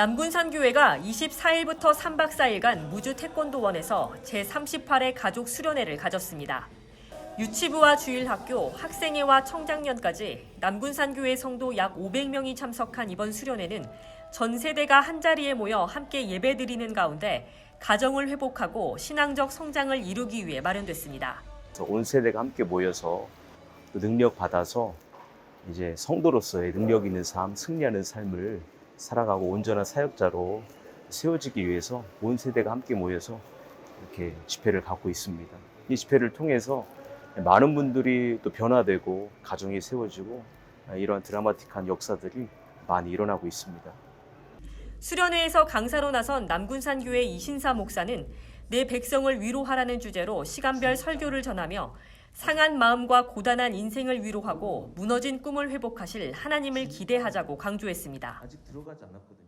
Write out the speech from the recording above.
남군산 교회가 24일부터 3박 4일간 무주 태권도원에서 제38회 가족 수련회를 가졌습니다. 유치부와 주일학교, 학생회와 청장년까지 남군산 교회 성도 약 500명이 참석한 이번 수련회는 전 세대가 한 자리에 모여 함께 예배드리는 가운데 가정을 회복하고 신앙적 성장을 이루기 위해 마련됐습니다. 온 세대가 함께 모여서 그 능력 받아서 이제 성도로서의 능력 있는 삶, 승리하는 삶을 살아가고 온전한 사역자로 세워지기 위해서 온 세대가 함께 모여서 이렇게 집회를 갖고 있습니다. 이 집회를 통해서 많은 분들이 또 변화되고 가정이 세워지고 이러한 드라마틱한 역사들이 많이 일어나고 있습니다. 수련회에서 강사로 나선 남군산 교회 이신사 목사는 내 백성을 위로하라는 주제로 시간별 설교를 전하며 상한 마음과 고단한 인생을 위로하고 무너진 꿈을 회복하실 하나님을 기대하자고 강조했습니다. 아직 들어가지 않았거든요.